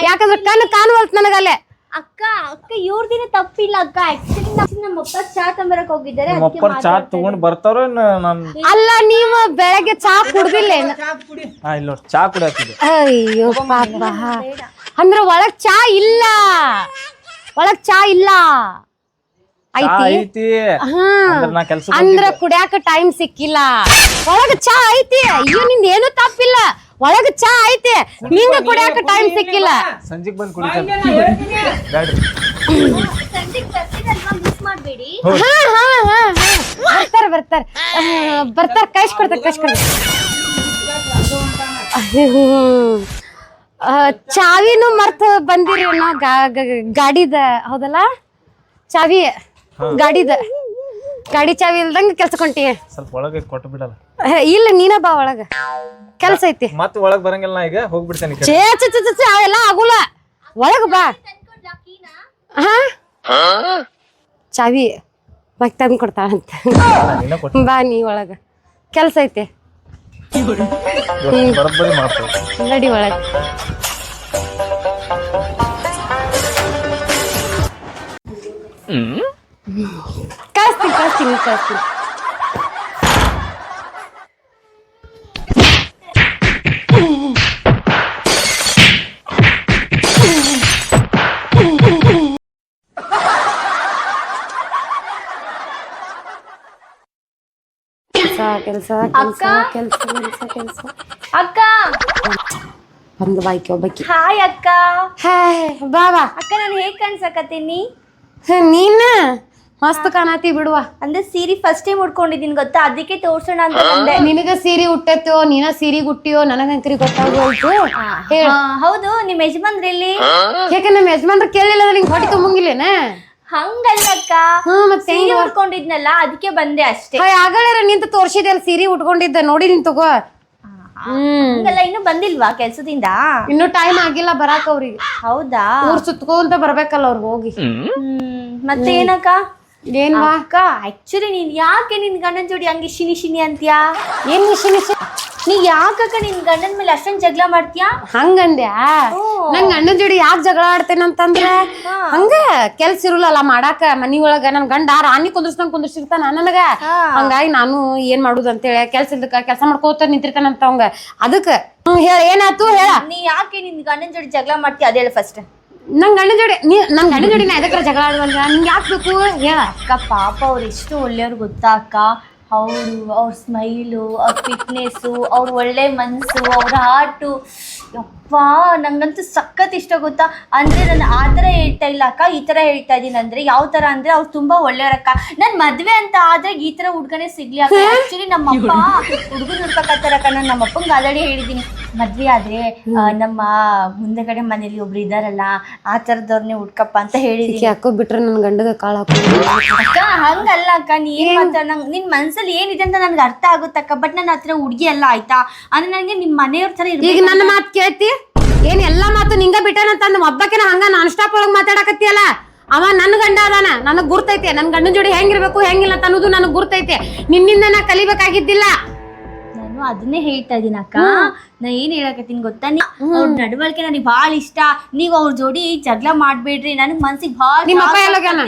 ಯಾಕಂದ್ರೆ ಕಣ್ಣು ಕಾಣುವಲ್ತ್ ನನಗಲ್ಲೇ. ಅಕ್ಕ ಅಕ್ಕ ಇವ್ರದಿನ ತಪ್ಪಿಲ್ಲ ಅಕ್ಕ. ಆಕ್ಚುಲಿ ನಮ್ಮಪ್ಪ ಚಾ ತಂಬರಕ್ ಹೋಗಿದ್ದಾರೆ ನಮ್ಮ ಅಪ್ಪರ್ ಚಾ ತಗೊಂಡ್ ಬರ್ತಾರೋ ನಾನು ಅಲ್ಲ ನೀವು ಬೆಳಗ್ಗೆ ಚಾ ಕುಡ್ದಿಲ್ಲ ಚಾ ಕುಡಿ. ಹಾ ಇಲ್ಲ ನೋಡಿ ಚಾ ಕುಡಿಯಾತಿದೆ ಅಯ್ಯೋ ಪಾಪ. ಅಂದ್ರ ಒಳಗ್ ಚಾ ಇಲ್ಲ. ಒಳಗ್ ಚಾ ಇಲ್ಲ. ಚಾ ಐತಿ? ಐತಿ. ಹಾ. ಅಂದ್ರ ನಾ ಕೆಲ್ಸ ಅಂದ್ರ ಕುಡ್ಯಾಕ ಟೈಮ್ ಸಿಕ್ಕಿಲ್ಲ. ಒಳಗ ಚಾ ಐತಿ. ಅಯ್ಯೋ ನಿಂದ ಏನು ತಪ್ಪಿಲ್ಲ. ಒಳಗ ಚಾ ಐತಿ. ನಿಂಗ ಕುಡಿಯಾಕ ಟೈಮ್ ಸಿಕ್ಕಿಲ್ಲ. ಸಂಜಿಗ್ ಬಂದ್ ಹಾ ಹಾ ಹಾ ಹಾ. ಬರ್ತಾರ ಬರ್ತಾರ. ಬರ್ತಾರ ಕಳ್ಸಿ ಕೊಡ್ತಾರ ಕಳ್ಸಿ ಕೊಡ್ತಾರ. ಚಾವಿನೂ ಮರ್ತ ಬಂದಿರಿ ನಾ ಗಾ- ಗ- ಗಾಡಿದ ಹೌದಲ್ಲ? ಚಾವಿ ಗಾಡಿದ. ಗಾಡಿ ಚಾವಿ ಇಲ್ದಂಗ ಕೆಲ್ಸ ಕೊಂಟಿ ಸ್ವಲ್ಪ ಒಳಗೆ ಕೊಟ್ಟು ಬಿಡಲ್ಲ ಇಲ್ಲ ನೀನ ಬಾ ಒಳಗ. ಕೆಲ್ಸ ಐತಿ. ಮತ್ತೆ ಒಳಗ್ ಬರಂಗಿಲ್ಲ ನಾ ಈಗ ಹೋಗ್ಬಿಡ್ತೇನೆ ಈ ಕಡೆ. ಛೇ, ಛೇ, ಛೇ, ಅವೆಲ್ಲ ಆಗುಲ್ಲ. ಒಳಗ ಬಾ. ಹಾ? ಚಾವಿ ಮಗ್ ತಂದು ಕೊಡ್ತಾಳಂತ ಕೊಟ್ಟು. ಬಾ ನೀ ಒಳಗ. ಕೆಲ್ಸ ಐತಿ. ಬರೋಬ್ಬರಿ ನಡಿ ಒಳಗ. ಕಳಿಸ್ತೀನಿ ಕಳಿಸ್ತೀನಿ ಕಳಿಸ್ತೀನಿ. ಕೆಲಸ ಕೆಲಸ ಕೆಲಸ ಕೆಲಸ ಕೆಲಸ ಕೆಲಸ ಅಕ್ಕ ಬಂದು ಬಾಯ್ಕೆ ಒಬ್ಬಾಕಿ ಹಾಯ್ ಅಕ್ಕ ಹಾಯ್ ಬಾ ಬಾ ಅಕ್ಕ ನಾನು ಹೇಗ್ ಕಾಣ್ಸಕತ್ತೀನಿ ಹ, ನೀನ ಮಸ್ತ್ ಕಾಣತಿ ಬಿಡುವ. ಅಂದ್ರೆ ಸೀರೆ ಫಸ್ಟ್ ಟೈಮ್ ಉಟ್ಕೊಂಡಿದ್ದೀನಿ ಗೊತ್ತಾ? ಅದಕ್ಕೆ ತೋರ್ಸೋಣ ಅಂತ ಬಂದೆ. ನಿನಗ ಸೀರೆ ಹುಟ್ಟತ್ತೋ ನೀನ ಸೀರೆ ಗುಟ್ಟಿಯೋ ನನಗಂಕರಿ ಗೊತ್ತಾಗೋಯ್ತು. ಹೇಳ. ಹೌದು ನಿಮ್ ಯಜಮಾನ್ರಲ್ಲಿ ಯಾಕೆ ನಮ್ಮ ಯಜಮಾನ್ರ ಕೇಳಿಲ್ಲ ಅಂದ್ರೆ ನಿಂಗೆ ಹೊಟ್ಟೆ ತುಂಬಂಗಿಲ್ಲೇನ? ಹಂಗಲ್ಲ ಅಕ್ಕ ಹಾ ಮತ್ತೆ ಸೀರೆ ಉಟ್ಕೊಂಡಿದ್ನಲ್ಲ ಅದಕ್ಕೆ ಬಂದೆ ಅಷ್ಟೇ. ಆಗಳರ ನಿಂತ ತೋರ್ಸಿದೆ ಅಲ್ಲಿ ಸೀರೆ ಉಟ್ಕೊಂಡಿದ್ದೆ ನೋಡಿ ನಿನ್ ತಗೋ. ಹಂಗಲ್ಲ ಇನ್ನು ಬಂದಿಲ್ವಾ ಕೆಲ್ಸದಿಂದ? ಇನ್ನು ಟೈಮ್ ಆಗಿಲ್ಲ ಬರಾಕ ಅವ್ರಿಗೆ. ಹೌದಾ? ಊರ್ ಸುತ್ಕೊಂತ ಬರ್ಬೇಕಲ್ಲ ಅವ್ರಿಗೆ ಹೋಗಿ. ಹ್ಮ್ ಮತ್ತೆ ಏನಕ್ಕ? ಏನ್ ಬಾ ಅಕ್ಕ ಆಕ್ಚುಲಿ ನೀನ್ ಯಾಕೆ ನಿನ್ ಗಂಡನ ಜೋಡಿ ಹಂಗೆ ಶಿನಿ ಶಿನಿ ಅಂತ್ಯಾ? ಏನ್ ನಿಶಿ ನೀ ಯಾಕಕ್ಕ ನಿನ್ ಗಂಡನ ಮೇಲೆ ಅಷ್ಟೊಂದ್ ಜಗಳ ಮಾಡ್ತೀಯಾ? ಹಂಗಂದ್ಯಾ? ನಂಗ್ ಅಣ್ಣನ ಜೋಡಿ ಯಾಕೆ ಜಗಳ ಆಡ್ತೇನೆ ಅಂತಂದ್ರೆ ಹಂಗ ಕೆಲ್ಸ ಇರಲ್ಲ ಮಾಡಾಕ ಮನಿ ಒಳಗ ನನ್ ಗಂಡ ರಾಣಿ ಕುಂದ್ರಸ್ದಂಗ್ ಕುಂದ್ರಸಿರ್ತಾನ ನನಗ. ಹಂಗಾಗಿ ನಾನು ಏನ್ ಮಾಡುದು ಅಂತೇಳಿ ಕೆಲ್ಸ ಇಲ್ದಕ್ಕ ಕೆಲ್ಸ ಮಾಡ್ಕೋತ ನಿಂತಿರ್ತಾನಂತ ಅವಂಗ. ಅದಕ್ಕ ಹ್ಮ್ ಹೇಳ ಏನಾತು ಹೇಳ. ನೀ ಯಾಕೆ ನಿನ್ ಗಂಡನ ಜೋಡಿ ಜಗಳ ಮಾಡ್ತೀಯ? ಅದೇಳ ಫಸ್ಟ್ ನನ್ ಗಂಡ ಜೋಡಿ ನೀ ನನ್ ಗಂಡ ಜೋಡಿ ನಾ ಜಗಳ ಆಡುವಂದ್ರೆ ನಂಗೆ ಯಾಕೆ ಬೇಕು? ಹೇಳ. ಅಕ್ಕ, ಪಾಪ ಅವ್ರು ಎಷ್ಟು ಒಳ್ಳೆಯವ್ರು ಗೊತ್ತಾ ಅಕ್ಕ? ಅವರು ಅವ್ರ ಸ್ಮೈಲು ಅವ್ರ ಫಿಟ್ನೆಸ್ಸು ಅವ್ರ ಒಳ್ಳೆ ಮನಸ್ಸು ಅವ್ರ ಹಾರ್ಟು ಯಪ್ಪ ನಂಗಂತೂ ಸಖತ್ ಇಷ್ಟ ಗೊತ್ತಾ? ಅಂದ್ರೆ ನಾನು ಆ ಥರ ಹೇಳ್ತಾ ಇಲ್ಲ ಅಕ್ಕ ಈ ತರ ಹೇಳ್ತಾ ಇದ್ದೀನಿ ಅಂದ್ರೆ. ಯಾವ ತರ ಅಂದ್ರೆ ಅವ್ರು ತುಂಬಾ ಒಳ್ಳೆಯವರಕ್ಕ. ನನ್ನ ಮದ್ವೆ ಅಂತ ಆದ್ರೆ ಈ ತರ ಹುಡ್ಗನೇ ಸಿಗ್ಲಿ ಅಕ್ಕ. ಆ್ಯಕ್ಚುಲಿ ನಮ್ಮ ಅಪ್ಪ ಹುಡುಗನ ಹುಡ್ಕಕತ್ತಾರಕ್ಕ ನಾನು ನಮ್ಮ ಅಪ್ಪಂಗೆ ಆಲ್ರೆಡಿ ಹೇಳಿದ್ದೀನಿ. ಮದ್ವೆ ಆದ್ರೆ ನಮ್ಮ ಮುಂದೆಗಡೆ ಮನೇಲಿ ಒಬ್ರು ಇದಾರಲ್ಲ ಆ ಥರದವ್ರನ್ನೇ ಹುಡ್ಕಪ್ಪ ಅಂತ ಹೇಳಿದ್ದೀನಿ ಯಾಕೋ ಬಿಟ್ರೆ ನನ್ ಗಂಡಗ ಕಾಳ ಅಕ್ಕ ಹಂಗಲ್ಲ ಅಕ್ಕ. ನೀ ಏನ್ ಮಾತಾಡ ನಂಗೆ ನಿನ್ ಮನ್ಸಲ್ಲಿ ಏನಿದೆ ಅಂತ ನನ್ಗೆ ಅರ್ಥ ಆಗುತ್ತಕ್ಕ. ಬಟ್ ನನ್ನ ಹತ್ರ ಹುಡುಗಿ ಅಲ್ಲ ಆಯ್ತಾ? ಅಂದ್ರೆ ನನಗೆ ನಿಮ್ಮ ಮನೆಯವ್ರ ತರ ಈಗ ನನ್ನ ಮಾತ್ ಕೇಳ್ತಿ? ಏನ್ ಎಲ್ಲಾ ಮಾತು ನಿಂಗ ಬಿಟ್ಟನಂತಂದ್ ಒಬ್ಬಕಿನ ಹಂಗ ನಾನ್ ಸ್ಟಾಪ್ ಒಳಗ್ ಮಾತಾಡಕತ್ತಿಯಲ್ಲ? ಅವ ನನ್ನ ಗಂಡ ಅದಾನ ನನಗ್ ಗುರ್ತೈತೆ. ನನ್ ಗಂಡನ ಜೋಡಿ ಹೆಂಗಿರ್ಬೇಕು ಹೆಂಗಿಲ್ಲ ಅಂತ ಅನ್ನೋದು ನನಗ್ ಗುರ್ತೈತೆ. ನಿನ್ನಿಂದ ನಾ ಕಲಿಬೇಕಾಗಿದ್ದಿಲ್ಲ. ನಾನು ಅದನ್ನೇ ಹೇಳ್ತಾ ಇದೀನಿ ಅಕ್ಕ. ನಾ ಏನ್ ಹೇಳಕತ್ತೀನಿ ಗೊತ್ತಾ? ನೀ ಅವ್ರ ನಡವಳಿಕೆ ನನಗೆ ಬಾಳ ಇಷ್ಟ. ನೀವ್ ಅವ್ರ ಜೋಡಿ ಜಗಳ ಮಾಡ್ಬೇಡ್ರಿ. ನನಗ್ ಮನ್ಸಿಗೆ ಭಾಳ ನಿಮ್ಮಪ್ಪ ಎಲ್ಲೋಗ್ಯಾನ?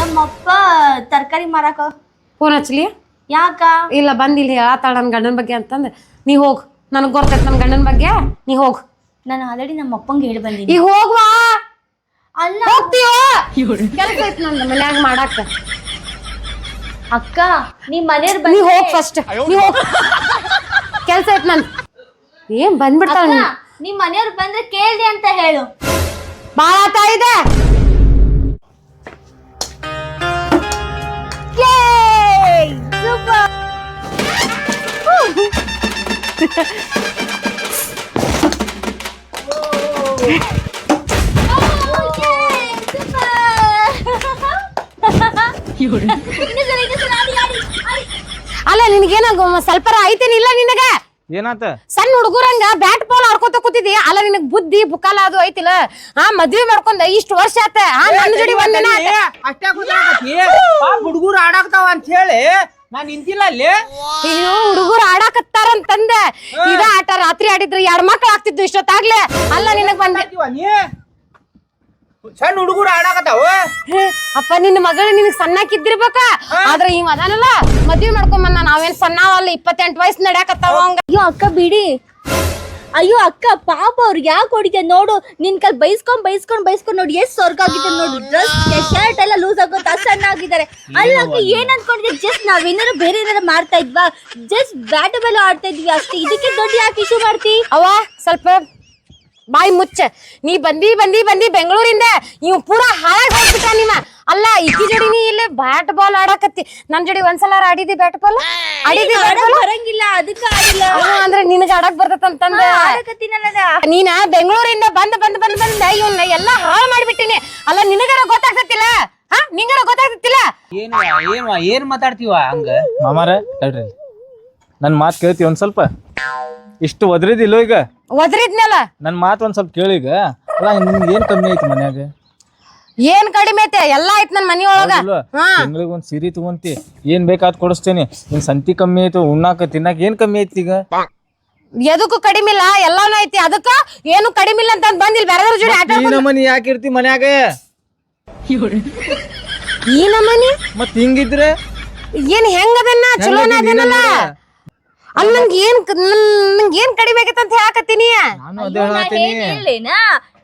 ನಮ್ಮಪ್ಪ ತರಕಾರಿ ಮಾರಾಕ. ಫೋನ್ ಹಚ್ಲಿ? ಯಾಕ? ಇಲ್ಲ ಬಂದ್ ಇಲ್ಲಿ ಹೇಳತ್ತಾಳ ನನ್ ಗಂಡನ ಬಗ್ಗೆ ಅಂತಂದ್. ನೀ ಹೋಗ್. ನನಗ್ ಗೊತ್ತೈತೆ ನಮ್ಮ ಗಂಡನ ಬಗ್ಗೆ. ನೀ ಹೋಗ್. ನಾನು ಆಲ್ರೆಡಿ ನಮ್ಮ ಅಪ್ಪಂಗೆ ಹೇಳಿ ಬಂದೀನಿ. ಈಗ ಹೋಗ್ವಾ. ಅಲ್ಲ. ಹೋಗ್ತೀಯೋ? ಕೆಲಸ ಐತ್ ನಂದು ಮನ್ಯಾಗ ಮಾಡಾಕ. ಅಕ್ಕ ನೀ ಮನೆಯವ್ರು ನೀ ಹೋಗ್ ಫಸ್ಟ್ ನೀ ಹೋಗ್. ಕೆಲಸ ಐತ್ ನಾನು. ಏನ್ ಬಂದ್ಬಿಡ್ತಾಳ ನೀ ನಿಮ್ ಮನೆಯವ್ರು ಬಂದ್ರೆ ಕೇಳ್ದೆ ಅಂತ ಹೇಳು. ಬಾಳ ಆತ ಇದೆ. ಅಲ್ಲ ನಿನಗೇನ ಸ್ವಲ್ಪ ಐತೇನಿಲ್ಲ ನಿನಗ? ಏನಾತ? ಸಣ್ಣ ಹುಡುಗರಂಗ ಬ್ಯಾಟ್ ಬಾಲ್ ಆಡ್ಕೊತ ಕೂತಿದಿ ಅಲ್ಲ ನಿನಗ್ ಬುದ್ಧಿ ಬುಕಾಲ ಅದು ಐತಿಲ್ಲ. ಹಾ ಮದ್ವಿ ಮಾಡ್ಕೊಂಡ ಇಷ್ಟ ವರ್ಷ ಆತ. ಹಾ ನನ್ನ ಜೋಡಿ ಒಂದಿನ. ಅಷ್ಟೇ ಹುಡುಗರು ಆಡಾಕ್ತಾವ ಅಂತ ಹೇಳಿ ನಾನ್ ನಿಂತಿಲ್ಲ ಅಲ್ಲಿ. ಅಯ್ಯೋ ಹುಡುಗರು ಆಡಾಕತ್ತಾರಂತಂದ ಇದ ಆಟ ರಾತ್ರಿ ಆಡಿದ್ರೆ ಎರಡ್ ಮಕ್ಳು ಆಗ್ತಿದ್ದು ಇಷ್ಟೊತ್ತಾಗ್ಲೆ. ಅಲ್ಲ ನಿನಗ್ ಬಂದೆ. ಸಣ್ಣ ಹುಡುಗರು ಆಡಾಕತ್ತಾವ ಹೇ, ಅಪ್ಪ ನಿನ್ನ ಮಗಳು ನಿನಗ್ ಸಣ್ಣಕ್ಕಿದ್ದಿರ್ಬೇಕ ಆದ್ರೆ ಈ ಅದಾನಲ್ಲ ಮದ್ವೆ ಮಾಡ್ಕೊಂಬ ಬಂದ ನಾವೇನ್ ಸಣ್ಣವಲ್ಲ ಇಪ್ಪತ್ತೆಂಟು ವಯಸ್ಸು ನಡ್ಯಾಕತ್ತಾವ ಹಂಗ. ಅಯ್ಯೋ ಅಕ್ಕ ಬಿಡಿ. ಅಯ್ಯೋ ಅಕ್ಕ ಪಾಪ ಅವ್ರು ಯಾಕೆ ಹೊಡಿಗೆ ನೋಡು. ನಿನ್ ಕಲ್ ಬೈಸ್ಕೊಂಡ್ ಬೈಸ್ಕೊಂಡ್ ಬೈಸ್ಕೊಂಡ್ ನೋಡಿ ಎಷ್ಟು ಸ್ವರ್ಗ ಆಗಿದೆ ನೋಡು. ಡ್ರೆಸ್ ಶರ್ಟ್ ಎಲ್ಲ ಲೂಸ್ ಆಗೋದು ಸಣ್ಣ ಆಗಿದ್ದಾರೆ ಅಲ್ಲ ಅಕ್ಕ ಏನ್ ಅನ್ಕೊಂಡಿದ್ದೆ ಜಸ್ಟ್ ನಾವೇನಾರು ಬೇರೆ ಏನಾರು ಮಾಡ್ತಾ ಇದ್ವಾ? ಜಸ್ಟ್ ಬ್ಯಾಟ್ ಬಾಲ್ ಆಡ್ತಾ ಇದ್ವಿ ಅಷ್ಟೇ. ಇದಕ್ಕೆ ದೊಡ್ಡ ಯಾಕೆ ಇಶ್ಯೂ ಮಾಡ್ತಿ? ಅವಾ ಸ್ವಲ್ಪ ಬಾಯಿ ಮುಚ್ಚ. ನೀ ಬಂದಿ ಬಂದಿ ಬಂದಿ ಬೆಂಗಳೂರಿಂದ. ನೀವು ಪೂರಾ ಹಾಳಾಗಿ ಹೋಗ್ಬಿಟ್ಟ ನಿಮ್ಮ ಅಲ್ಲ ಇಕ್ಕಿ ಜೋಡಿ ನೀ ಇಲ್ಲೇ ಬ್ಯಾಟ್ ಬಾಲ್ ಆಡಕತ್ತಿ. ನನ್ ಜೋಡಿ ಒಂದ್ಸಲ ಆಡಿದಿ ಬ್ಯಾಟ್ ಬಾಲ್ ಆಡಿದಿ ಬ್ಯಾಟ್ ಬಾಲ್ ಬರಂಗಿಲ್ಲ ಅದಕ್ಕ ಆಡಿಲ್ಲ. ಅಂದ್ರೆ ನಿನಗ ಆಡಕ್ ನಾ. ನೀನ ಬೆಂಗಳೂರಿಂದ ಬಂದ್ ಬಂದ್ ಬಂದ್ ಬಂದ ಇವನ್ನ ಎಲ್ಲಾ ಹಾಳು ಮಾಡ್ಬಿಟ್ಟಿನಿ. ಅಲ್ಲ ನಿನಗಾರ ಗೊತ್ತಾಗ್ತಿಲ್ಲ ಹಾ ನಿಂಗಾರ ಗೊತ್ತಾಗ್ತಿಲ್ಲ ಏನು ಏನು ಏನ್ ಮಾತಾಡ್ತೀವ ಹಂಗ? ಮಾಮಾರ ಹೇಳ್ರಿ. ನನ್ನ ಮಾತು ಕೇಳ್ತಿ ಒಂದ್ ಸ್ವಲ್ಪ. ಇಷ್ಟು ಒದ್ರಿದಿಲ್ಲೋ ಈಗ? ಒದ್ರಿದ್ನಲ್ಲ? ನನ್ನ ಮಾತು ಒಂದ್ ಸ್ವಲ್ಪ ಕೇಳಿ ಈಗ. ಅಲ್ಲ ನಿಮ್ಗೆ ಏನ್ ಕಮ್ಮಿ ಐತಿ ಮನ್ಯಾಗ? ಏನ್ ಕಡಿಮೆ ಐತೆ? ಎಲ್ಲಾ ಐತ್ ನನ್ ಮನಿ ಒಳಗ ಹಾ. ತಿಂಗಳಿಗೆ ಒಂದ್ ಸೀರೆ ತಗೊಂತಿ. ಏನ್ ಬೇಕಾದ್ ಕೊಡಿಸ್ತೇನೆ. ನಿನ್ ಸಂತಿ ಕಮ್ಮಿ ಐತು ಉಣ್ಣಾಕ ತಿನ್ನಾಕ ಏನ್ ಕಮ್ಮಿ ಐತಿ ಈಗ? ಎದಕ್ಕೂ ಕಡಿಮೆ ಇಲ್ಲ. ಎಲ್ಲಾನು ಐತಿ. ಅದಕ್ಕ ಏನು ಕಡಿಮೆ ಇಲ್ಲ ಅಂತ ಬಂದಿಲ್ಲ ಬೇರೆ ಜೋಡಿ ಆಟ ಈ ನಮನಿ ಯಾಕೆ ಇರ್ತಿ ಮನ್ಯಾಗ? ಈ ನಮನಿ ಮತ್ ಹಿಂಗಿದ್ರೆ? ಏನ್ ಹೆಂಗದನ್ನ? ಚಲೋನ ಅದನ್ನಲ್ಲ? ಅಲ್ಲ ನಂಗೆ ಏನ್ ನಂಗ್ ಏನ್ ಕಡಿಮೆ ಆಗೈತೆ ಅಂತ ಹೇಳಕತ್ತೀನಿ. ನಾನು ಅದೇ ಹೇಳತ್ತೀನಿ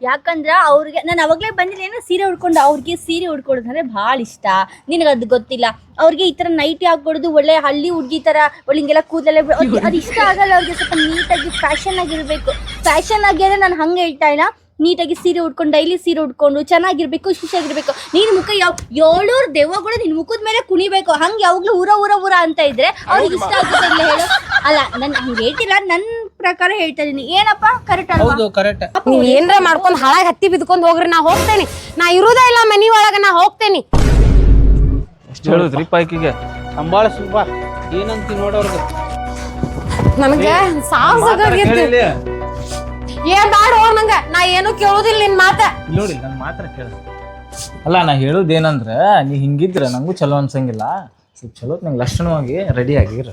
ಯಾಕಂದ್ರ ಅವ್ರಿಗೆ ನಾನು ಅವಾಗ್ಲೇ ಬಂದಿಲ್ಲ ಏನೋ ಸೀರೆ ಉಡ್ಕೊಂಡು ಅವ್ರಿಗೆ ಸೀರೆ ಉಡ್ಕೊಡೋದಂದ್ರೆ ಭಾಳ ಇಷ್ಟ. ನಿನಗೆ ಅದು ಗೊತ್ತಿಲ್ಲ. ಅವ್ರಿಗೆ ಈ ತರ ನೈಟಿ ಹಾಕೊಡೋದು ಒಳ್ಳೆ ಹಳ್ಳಿ ಹುಡ್ಗಿ ತರ ಒಳ್ಳೆ ಹಿಂಗೆಲ್ಲ ಕೂದಲೆಲ್ಲ ಅದು ಇಷ್ಟ ಆಗಲ್ಲ ಅವ್ರಿಗೆ ಸ್ವಲ್ಪ ನೀಟಾಗಿ ಫ್ಯಾಷನ್ ಆಗಿರ್ಬೇಕು. ಫ್ಯಾಷನ್ ಆಗಿ ಅಂದ್ರೆ ನಾನು ಹಂಗೆ ಹೇಳ್ತಾ ಇಲ್ಲ. ನೀಟಾಗಿ ಸೀರೆ ಉಟ್ಕೊಂಡು ಡೈಲಿ ಸೀರೆ ಉಟ್ಕೊಂಡು ಚೆನ್ನಾಗಿರ್ಬೇಕು ಖುಷಿಯಾಗಿರ್ಬೇಕು ನೀನ್ ಮುಖ ಯಾವ ಏಳೂರು ದೆವ್ವಗಳು ನಿನ್ ಮುಖದ ಮೇಲೆ ಕುಣಿಬೇಕು. ಹಂಗೆ ಯಾವಾಗ್ಲೂ ಊರ ಊರ ಊರ ಅಂತ ಇದ್ರೆ ಅವ್ರಿಗೆ ಇಷ್ಟ ಆಗುತ್ತೆ ಇಲ್ಲ ಹೇಳು. ಅಲ್ಲ ನನ್ ಹಂಗ ಹೇಳ್ತಿಲ್ಲ ನನ್ ಪ್ರಕಾರ ಹೇಳ್ತಾ ಇದೀನಿ. ಏನಪ್ಪ? ಕರೆಕ್ಟ್ ಅಲ್ವಾ? ಹೌದು ಕರೆಕ್ಟ್ ನೀವ್ ಏನ್ರ ಮಾಡ್ಕೊಂಡ್ ಹಾಳಾಗಿ ಹತ್ತಿ ಬಿದ್ಕೊಂಡ್ ಹೋಗ್ರಿ ನಾ ಹೋಗ್ತೇನಿ. ನಾ ಇರುದೇ ಇಲ್ಲ ಮನಿ ಒಳಗ ನಾ ಹೋಗ್ತೇನಿ. ಎಷ್ಟು ಹೇಳುದ್ರಿ ಪೈಕಿಗೆ ಸಂಬಾಳ ಸುಬ್ಬ ಏನಂತಿ ನೋಡೋರ್ಗ? ನನಗ ಸಾವ್ಸಾಗೈತಿ ಏ ಬ್ಯಾಡ ಹೋಗ್ ನಂಗ. ನಾ ಏನು ಕೇಳುದಿಲ್ಲ ನಿನ್ ಮಾತ. ಇಲ್ಲಿ ನೋಡಿ ನನ್ನ ಮಾತ್ರ ಕೇಳ. ಅಲ್ಲ ನಾ ಹೇಳುದೇನಂದ್ರ ನೀ ಹಿಂಗಿದ್ರ ನಂಗೂ ಚಲೋ ಅನ್ಸಂಗಿಲ್ಲ. ಸ್ವಲ್ಪ ಚಲೋ ನಂಗೆ ಲಕ್ಷಣವಾಗಿ ರೆಡಿ ಆಗಿರ.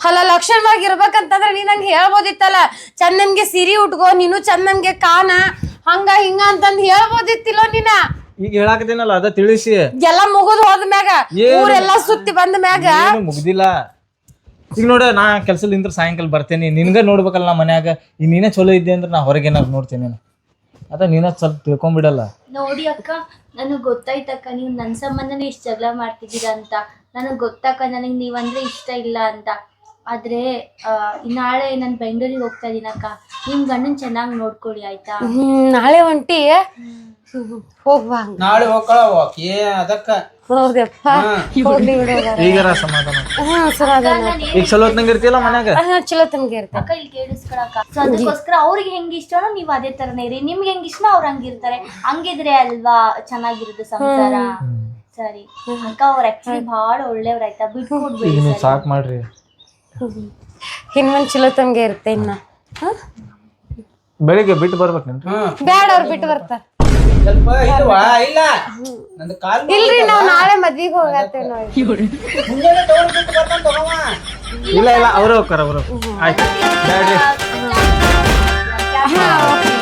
ಅಲ್ಲ ಲಕ್ಷಣವಾಗಿ ಇರ್ಬೇಕಂತಂದ್ರೆ ನೀ ನಂಗೆ ಹೇಳ್ಬೋದಿತ್ತಲ್ಲ ಚಂದಮ್ಗೆ ಸಿರಿ ಉಟ್ಕೋ ನೀನು ಚಂದಮ್ಗೆ ಕಾನ ಹಂಗ ಹಿಂಗ ಅಂತಂದ್ ಹೇಳ್ಬೋದಿತ್ತಿಲ್ಲ ನೀನ? ಈಗ ಹೇಳಾಕತ್ತೇನಲ್ಲ ಅದ ತಿಳಿಸಿ. ಎಲ್ಲ ಮುಗಿದ್ ಹೋದ ಮ್ಯಾಗ ಏನು? ಊರೆಲ್ಲ ಸುತ್ತಿ ಬಂದ ಮ್ಯಾಗ. ಏನು ಮುಗ್ದಿಲ್ಲ. ಈಗ ನೋಡ ನಾ ಕೆಲ್ಸದಿಂದ ಸಾಯಂಕಾಲ ಬರ್ತೇನೆ ನಿನ್ಗ ನೋಡ್ಬೇಕಲ್ಲ ನಾ ಮನ್ಯಾಗ. ಈ ನೀನೇ ಚಲೋ ಇದ್ದೆ ಅಂದ್ರೆ ನಾ ಹೊರಗೆ ಏನಾದ್ರು ನೋಡ್ತೀನಿ ಅದ ನೀನ ಸ್ವಲ್ಪ ತಿಳ್ಕೊಂಬಿಡಲ್ಲ. ನೋಡಿ ಅಕ್ಕ ನನಗೆ ಗೊತ್ತಾಯ್ತಕ್ಕ ನೀವು ನನ್ನ ಸಂಬಂಧನೇ ಇಷ್ಟು ಜಗಳ ಮಾಡ್ತಿದ್ದೀರಾ ಅಂತ. ನನಗೆ ಗೊತ್ತಕ್ಕ ನನಗೆ ನೀವಂದ್ರೆ ಇಷ್ಟ ಇಲ್ಲ ಅಂತ. ಆದರೆ ನಾಳೆ ನಾನು ಬೆಂಗಳೂರಿಗೆ ಹೋಗ್ತಾ ಇದ್ದೀನಕ್ಕ ನಿಮ್ಮ ಗಂಡನ್ ಚೆನ್ನಾಗಿ ನೋಡ್ಕೊಳ್ಳಿ ಆಯ್ತಾ? ಹ್ಮ್ ನಾಳೆ ಹೊಂಟಿ ಹೋಗ್ಬಾ ನಾಳೆ ಹೋಗ್ಕಳ ಅದಕ್ಕ. ಹೌದಪ್ಪ. ಹೋಗ್ಲಿ ಬಿಡೋದ ಈಗಾರ ಸಮಾಧಾನ ಹ್ಮ್ ಸರ ಈಗ ಚಲೋ ಹೊತ್ನಂಗ್ ಇರ್ತಿಲ್ಲ ಮನ್ಯಾಗ? ಚಲೋ ತಮ್ಗೆ ಇರ್ತೇನೆ. ಅಕ್ಕ ಇಲ್ಲಿ ಕೇಳಿಸ್ಕೊಳಕ್ಕ. ಸೊ ಅದಕ್ಕೋಸ್ಕರ ಅವ್ರಿಗೆ ಹೆಂಗ್ ಇಷ್ಟನೋ ನೀವು ಅದೇ ತರನೇ ಇರಿ. ನಿಮ್ಗೆ ಹೆಂಗ್ ಇಷ್ಟನೋ ಅವ್ರು ಹಂಗಿರ್ತಾರೆ ಹಂಗಿದ್ರೆ ಅಲ್ವಾ ಚೆನ್ನಾಗಿರುತ್ತೆ ಸಂಸಾರ? ಸರಿ. ಅಕ್ಕ ಅವ್ರ ಆಕ್ಚುಲಿ ಬಹಳ ಒಳ್ಳೆಯವ್ರ ಆಯ್ತಾ? ಬಿಟ್ಕೊಡ್ಬೇಡಿ ನೀವು ಸಾಕ್ ಮಾಡ್ರಿ. ಇನ್ನೊಂದ್ ಚಲೋ ತಂಗೆ ಇರುತ್ತೆ ಇನ್ನ. ಹ? ಬೆಳಿಗ್ಗೆ ಬಿಟ್ಟು ಬರ್ಬೇಕೇನ್ರಿ? ಬೇಡ ಬ್ಯಾಡ ಅವ್ರು ಬಿಟ್ಟು ಬರ್ತಾರ. ಸ್ವಲ್ಪ ಇಲ್ವಾ? ಇಲ್ಲ. ನಂದು ಕಾಲ್ ಇಲ್ರಿ ನಾವ್ ನಾಳೆ ಮದ್ವಿಗ್ ಹೋಗತ್ತೇವ್ ಮುಂಜಾನೆ ಬರ್ತಾನ ತಗೋವ ಇಲ್ಲ ಇಲ್ಲ ಅವ್ರ ಹೋಗ್ತಾರ ಅವ್ರು ಆಯ್ತು. ಬ್ಯಾಡ್ರಿ. ಹಾ, ಓಕೆ.